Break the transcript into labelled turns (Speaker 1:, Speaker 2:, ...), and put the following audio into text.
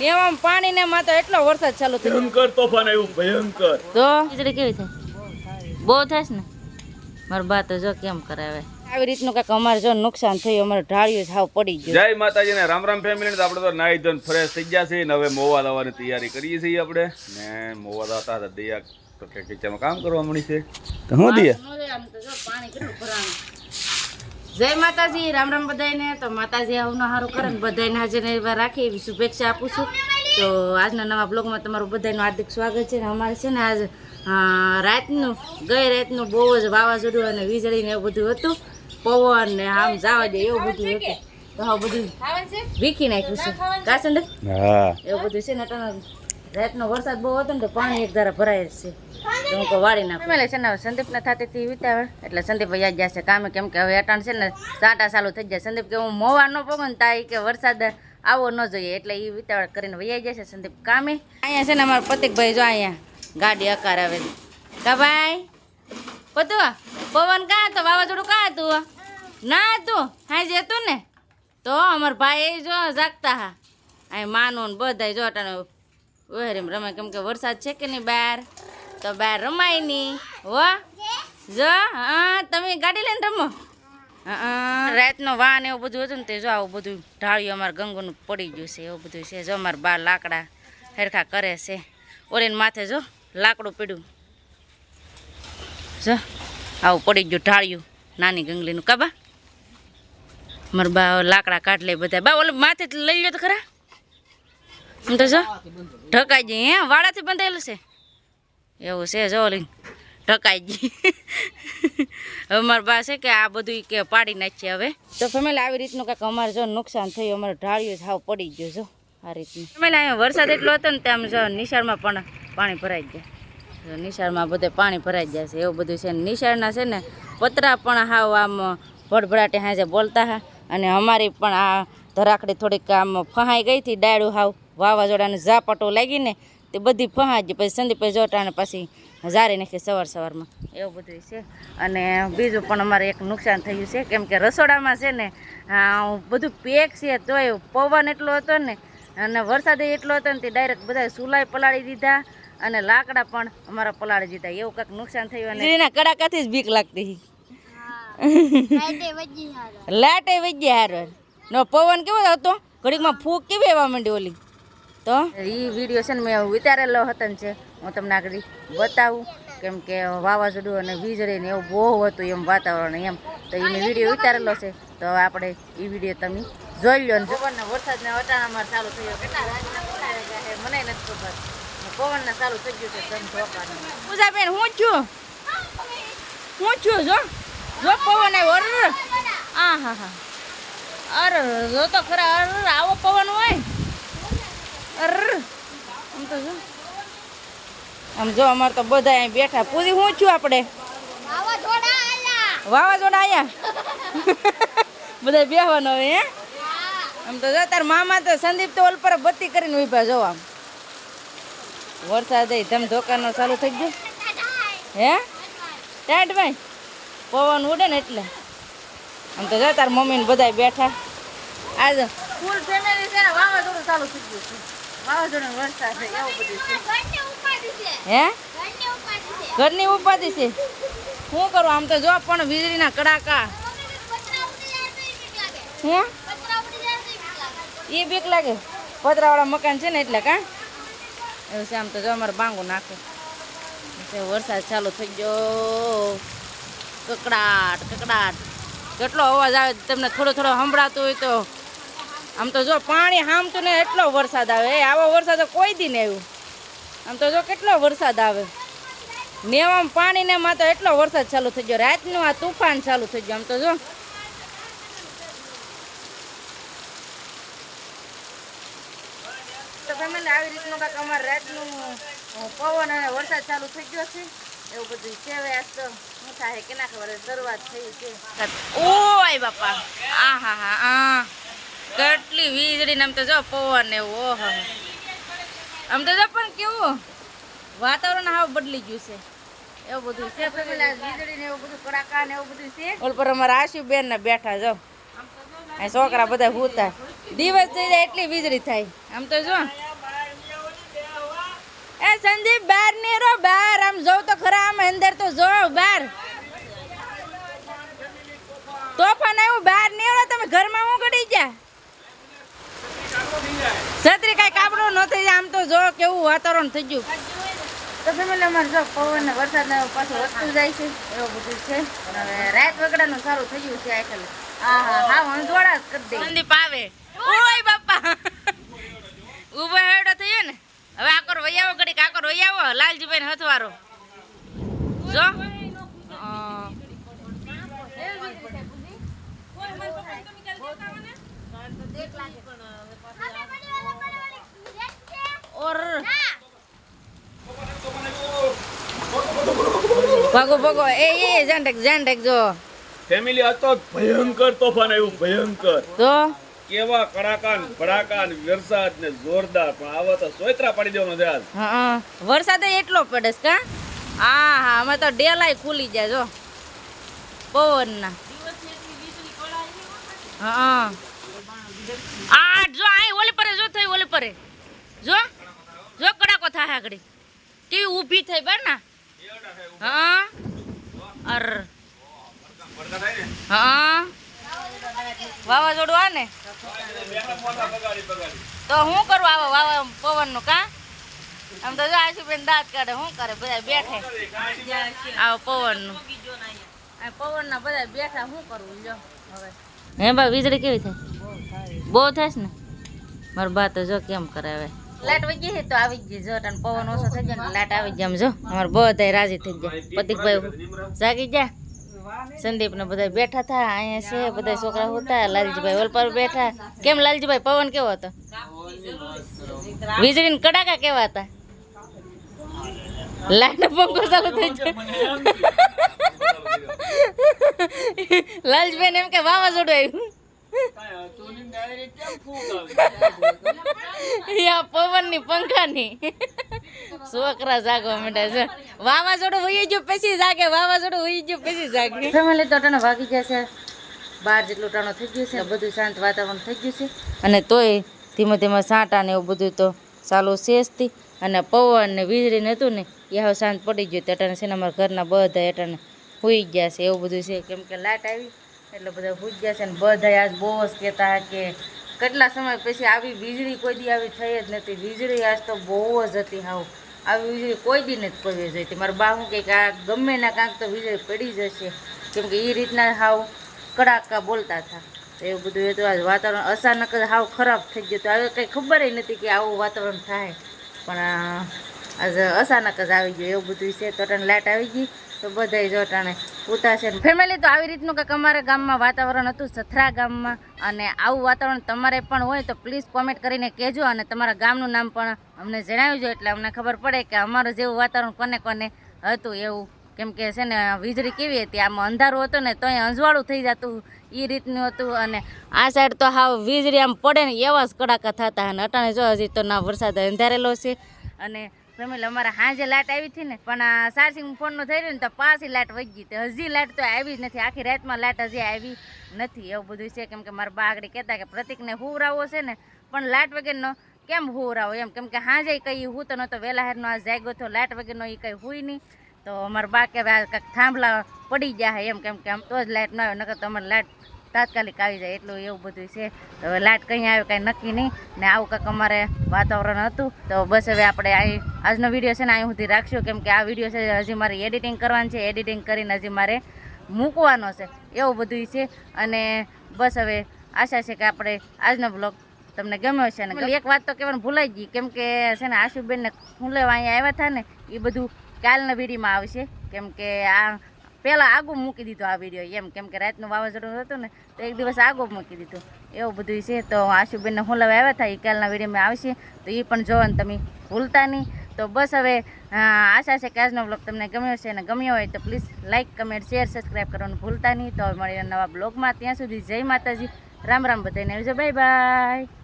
Speaker 1: નેવામાં પાણી ને માં તો એટલો વરસાદ ચાલુ થયો
Speaker 2: ભયંકર તોફાન આવ્યું ભયંકર.
Speaker 1: તો? ખીચડી કેવી થાય? બહુ થાય ને? મારા બા તો જો કેમ કરાવે આવી રીતનું કાંઈક અમારે જો નુકસાન થયું અમારે ઢાળિયું સાવ પડી ગયું.
Speaker 2: જય માતાજી ને રામ રામ ફેમિલી ને આપણે તો નાઈ ધોન ફ્રેશ થઈ ગયા છે ને હવે મોવા લાવવાની તૈયારી કરીએ છીએ આપણે. ને મોવા લાવતા હતા દયા તો કે કિચનમાં કામ કરવા મળી છે. તો હું
Speaker 1: જય માતાજી રામ રામ બધાને તો માતાજી આવું સારું કરે ને બધાને હાજર એવા રાખી એવી શુભેચ્છા આપું છું. તો આજના નવા બ્લોગમાં તમારું બધાનું હાર્દિક સ્વાગત છે ને અમારે છે ને આજ રાતનું ગઈ રાતનું બહુ જ વાવાઝોડું અને વીજળી ને એવું બધું હતું. પવન ને આમ જવા દે એવું બધું હતું. તો હા બધું વીખી નાખ્યું છે. કાસંડ?
Speaker 2: હા.
Speaker 1: એવું બધું છે ને રાતનો વરસાદ બહુ હતો ને તો પાણી એક ધારા ભરાય જ છે. તો હું કહું વાળી નાખું. એટલે છે ને સંદીપને થતી હતી વિતાવે એટલે સંદીપ યાદ જશે. કામે કેમ કે હવે અટાણ છે ને સાટા ચાલુ થઈ જાય. સંદીપ કે હું મોવા ન પગું ને તા ઈ કે વરસાદ આવો ન જોઈએ. એટલે એ વિતાવળ કરીને વૈયા જશે સંદીપ કામે. અહીંયા છે ને અમારા પતિકભાઈ જો અહીંયા. ગાડી અકાર આવે. કા ભાઈ? બધું પવન કાં હતો? વાવાઝોડું કાં હતું? ના હતું. હાજે હતું ને? તો અમાર ભાઈ જો જાગતા હા. અહીં માનું ને બધાય જો અટાણે ઓહેરીમ રમે કેમ કે વરસાદ છે કે નહીં બહાર તો બહાર રમાય નહીં. હો? જો? હા, તમે ગાડી લઈને રમો. રાતનો વાન એવું બધું હતું ને તે જો આવું બધું ઢાળ્યું, અમારે ગંગોનું પડી ગયું છે, એવું બધું છે. જો અમારે બાર લાકડા હેરખા કરે છે. ઓરેન માથે જો લાકડું પીડ્યું. જો, આવું પડી ગયું, ઢાળ્યું, નાની ગંગલીનું. કાબા મારા બા લાકડા કાઢ લે બધા. બા, ઓલે માથે લઈ લો તો ખરા. આમ તો જો ઢકાઈ જઈ હે? વાળાથી બંધાયેલું છે? એવું છે, જો ઓલી ઢકાઈ જઈ હવે મારા બા છે કે આ બધું કે પાડી નાખીએ હવે. તો ફેમિલી, આવી રીતનું કાંઈક અમારે જો નુકસાન થયું, અમારે ઢાળિયું સાવ પડી ગયું, જો, આ રીતનું. ફેમિલી, અહીંયા વરસાદ એટલો હતો ને તેમ જો નિશાળમાં પણ પાણી ભરાઈ ગયા. નિશાળમાં બધે પાણી ભરાઈ ગયા છે, એવું બધું છે નિશાળના છે ને પતરા પણ હાવ આમ ભડભડાટે હાજે બોલતા હા. અને અમારી પણ આ ધરાકડી થોડીક આમ ફહાઈ ગઈ હતી, ડાયડું હાવ. વાવાઝોડાને ઝાપટો લાગીને તે બધી ફહાઈ પછી સંદીપે જોટાને પછી ઝારી નાખી સવાર સવારમાં. એવું બધું છે. અને બીજું પણ અમારે એક નુકસાન થયું છે કેમ કે રસોડામાં છે ને બધું પેક છે તોય પવન એટલો હતો ને અને વરસાદ એટલો હતો ને તે ડાયરેક્ટ બધા સુલાઈ પલાળી દીધા અને લાકડા પણ અમારા પલાળી દીધા. એવું કંઈક નુકસાન થયું અને વીજળીના કડાકાથી જ બીક લાગતી. લાટે વજ્જે હારો. નો પવન કેવો હતો? ઘડીકમાં ફૂક કેવી આવવા માંડી ઓલી? તો? એ વીડિયો છે ને મેં વિચારેલો હતો ને છે હું તમને આગળ બતાવું. કેમ કે વાવાઝોડું અને વીજળી ને એવું બહુ હતું એમ વાતાવરણ એમ. તો એને વીડિયો વિચારેલો છે. તો આપણે એ વીડિયો તમે જોઈ લો ને. વરસાદના વરસાદને અટાણામાં ચાલુ થયો. કેટલા રાજના મને નથી ખબર. પવનને ચાલુ થઈ ગયું છે ધમ ધોકાનું. પૂજાબેન હું છું? હું છું જો. જો પવન આવ્યો અર આ હા હા અરે જો તો ખરા અર આવો પવન હોય. આમ તો જો આમ જો અમારે તો બધા અહીં બેઠા. પૂરી હું છું આપણે? વાવાઝોડા અહીંયા? બધા બેહવાનો હવે હે? આમ તો જો તાર મામા તો સંદીપ તો ઓલ પર બત્તી કરીને ઊભા જો આમ. વરસાદ ધમ ધોકાનો ચાલુ થઈ ગયો. હે? ટાઈટ ભાઈ? પવન ઉડે ને એટલે. આમ તો જો તાર મમ્મી ને બધા બેઠા આજ ફૂલ ફેમિલી છે ને વાવાઝોડું ચાલુ થઈ ગયું વાવાઝોડું વરસાદ છે એવું બધું છે. હે? ઘરની ઉપાધિ છે. શું કરું? આમ તો જો પણ વીજળીના કડાકા. હે? એ બીક લાગે. પતરાવાળા મકાન છે ને એટલે કા? એવું છે આમ તો જો અમારે બાંગો નાખે. વરસાદ ચાલુ થઈ ગયો. કકડાટ કકડાટ. કેટલો અવાજ આવે તમને થોડો થોડો સંભળાતો હોય તો. આમ તો જો પાણી હામતું ને એટલો વરસાદ આવે. એ આવો વરસાદ કોઈ દી ને આવ્યું. આમ તો જો કેટલો વરસાદ આવે. નેવામાં પાણીને માં તો એટલો વરસાદ ચાલુ થઈ ગયો. રાતનું આ તુફાન ચાલુ થઈ ગયું. આમ તો જો. તો ફેમિલી આવી રીતનું કાંઈક અમારે રાતનું પવન અને વરસાદ ચાલુ થઈ ગયો છે. એવું બધું કેવાય આજ તો શું થાય કેના ખબર શરૂઆત થઈ છે ઓય બાપા. આ હા હા આ કેટલી વીજળી આમ તો જો પવન એવું ઓહો. આમ તો જો પણ કેવું વાતાવરણ હાવ બદલી ગયું છે. એવું બધું છે. વીજળી ને એવું બધું કડાકા ને એવું બધું છે? ઓલ પર અમારા આશુબેન ને બેઠા જો. છોકરા બધા હુતા. દિવસ થઈ જાય એટલી વીજળી થાય. આમ તો જો. એ સંદીપ બહાર નીરો બહાર. આમ જોવ તો ખરા આમ અંદર તો જો બહાર. તોફાન આવ્યું બહાર નીરો તમે ઘરમાં હું છત્રી કાંઈ કાપડું નથી આમ તો જો કેવું વાતાવરણ થઈ ગયું. તો ફેમિલી અમારે જો પવન વરસાદ પાછું વધતું જાય છે એવું બધું છે. હવે રાત વગડાનું સારું થઈ ગયું છે આખલ. હા હા. હા જ કરી દે સંદીપ આવે. ઓય બાપા. ઊભો હેડો થયો ને. હવે આકોર વૈયાવો ઘડીક આકોર વૈયાવો. લાલજીભાઈ ને. હથવારો જો ભાગો ભાગો. એ એ જાંડેક જાંડેક જો.
Speaker 2: ફેમિલી આજ તો ભયંકર તોફાન આવ્યું ભયંકર.
Speaker 1: તો?
Speaker 2: કેવા કડાકાન ભડાકાન વરસાદ ને જોરદાર. પણ આવા તો સોયત્રા પડી દેવાનો છે આજ.
Speaker 1: હા વરસાદ એટલો પડે છે કા? હા હા. અમે તો ડેલાય ખુલી જાય જો. પવનના. હા. આ જો આ ઓલી પરે જો થઈ ઓલી પરે. જો. જો કડાકો થાય આગળ. કેવી ઊભી થઈ બર ના? હા? અર. હા? વાવાઝોડું આ ને? તો હું કરું આવા વાવા પવનનું કા? આમ તો જો આશુબેન દાંત કાઢે શું કરે? બધા બેઠે. આવા પવનનું. આ પવનના બધા બેઠા શું કરવું જો હવે. હે બા, વીજળી કેવી થાય? બહુ થાય. છે ને? મારા બા તો જો કેમ કરે સંદીપ ને બધા બેઠા હતા, અહીંયા છે બધા છોકરા હતા. લાલજીભાઈ ઓલ પર બેઠા. કેમ લાલજીભાઈ, પવન કેવો હતો? વીજળી ને કડાકા કેવા હતા? લાઈટ પંખો ચાલુ થઈ જાય લાલજીભાઈ એમ કે વાવાઝોડું આવ્યું. પવનની પંખાની. છોકરા જાગવા માંડ્યા છે. વાવાઝોડું વહી ગયું પછી જાગે વાવાઝોડું વહી ગયું પછી જાગે. ફેમિલી ભાગી છે. બહાર જેટલું ટાણો થઈ ગયું છે. બધું શાંત વાતાવરણ થઈ ગયું છે. અને તોય ધીમે ધીમે સાંટા ને એવું બધું તો ચાલુ શેષથી અને પવન ને વીજળી ને હતું ને એ હવે શાંત પડી ગયું. તો અટાણે છે ને અમારા ઘરના બધા અટાણે હુઈ ગયા છે. એવું બધું છે. કેમ કે લાઇટ આવી. એટલે બધા હુઈ ગયા છે ને બધા આજ બહુ કહેતા કે કેટલા સમય પછી આવી વીજળી કોઈ દી આવી થઈ જ નથી વીજળી આજ તો બહુ જ હતી હાવ. આવી વીજળી કોઈ દી નથી પડવી જોઈતી. મારા બા હું કહે કે આ ગમે ના કાંક તો વીજળી પડી જશે. કેમ કે એ રીતના હાવ કડાકા બોલતા હતા. એવું બધું એ તો આજ વાતાવરણ અચાનક જ હાવ ખરાબ થઈ ગયું તો હવે કંઈ ખબર નથી કે આવું વાતાવરણ થાય. પણ આજે અચાનક જ આવી ગયું. એવું બધું છે. તો લાઇટ આવી ગઈ. તો બધાય જો ટાણે ઉતારશે ફેમિલી તો આવી રીતનું કંઈક અમારા ગામમાં વાતાવરણ હતું, સથરા ગામમાં, અને આવું વાતાવરણ તમારે પણ હોય તો પ્લીઝ કોમેન્ટ કરીને કહેજો અને તમારા ગામનું નામ પણ અમને જણાવજો. એટલે અમને ખબર પડે કે અમારું જેવું વાતાવરણ કોને કોને હતું એવું. કેમ કે છે ને, વીજળી કેવી હતી? આમાં અંધારું હતું ને, તોય અંજવાળું થઈ જતું એ રીતનું હતું. અને આ સાઈડ તો હાવ વીજળી આમ પડે ને એવા જ કડાકા થતા. અને અટાણે જો હજી તો ના વરસાદ અંધારેલો છે. અને ફેમિલી અમારે સાંજે લાઇટ આવી હતી ને, પણ આ ચાર્જિંગ ફોનનો થઈ રહ્યું ને, તો પાછી લાઇટ ગઈ. હતી હજી લાઇટ તો આવી જ નથી. આખી રાતમાં લાઇટ હજી આવી નથી. એવું બધું છે કેમ કે મારા બા આગળ કહેતા કે પ્રતિકને હુવરાવો છે ને, પણ લાઇટ વગરનો કેમ હુવરાવો? એમ કેમ કે સાંજે કંઈ હું તો નહોતો, વહેલા હેરનો આ જાગ્યો હતો લાઇટ વગરનો એ કંઈ હુઈ નહીં. તો અમારા બા કે કંઈક થાંભલા પડી ગયા એમ કેમ કે આમ તો જ લાઇટ ન આવે, નકર તો અમારે લાઇટ તાત્કાલિક આવી જાય એટલું એવું બધું છે. તો હવે લાઇટ કંઈ આવે કાંઈ નક્કી નહીં. ને આવું કાંક અમારે વાતાવરણ હતું. તો બસ હવે આપણે અહીં આજનો વીડિયો છે ને અહીં સુધી રાખશું. કેમ કે આ વીડિયો છે હજી મારે એડિટિંગ કરવાનું છે. એડિટિંગ કરીને હજી મારે મૂકવાનો છે. એવું બધું છે. અને બસ હવે આશા છે કે આપણે આજનો બ્લોગ તમને ગમ્યો છે ને એક વાત તો કહેવાનું ભૂલાઈ ગઈ. કેમ કે છે ને આશુબેનને હું લેવા અહીંયા આવ્યા હતા ને એ બધું કાલના વીડીમાં આવશે. કેમ કે આ પહેલાં આગો મૂકી દીધો આ વીડિયો એમ, કેમ કે રાતનું વાવાઝોડું હતું ને, તો એક દિવસ આગો મૂકી દીધું. એવું બધું છે. તો આશુબેનને હું આવ્યા હતા એ કાલના વિડીયોમાં આવશે. તો એ પણ જોવાનું, તમે ભૂલતા નહીં. તો બસ હવે આશા છે કે આજનો બ્લોગ તમને ગમ્યો છે અને ગમ્યો હોય તો please like comment share subscribe કરવાનું ભૂલતા નહીં. તો મળીએ નવા બ્લોગમાં ત્યાં સુધી જય માતાજી. રામ રામ બધાને આવજો. Bye bye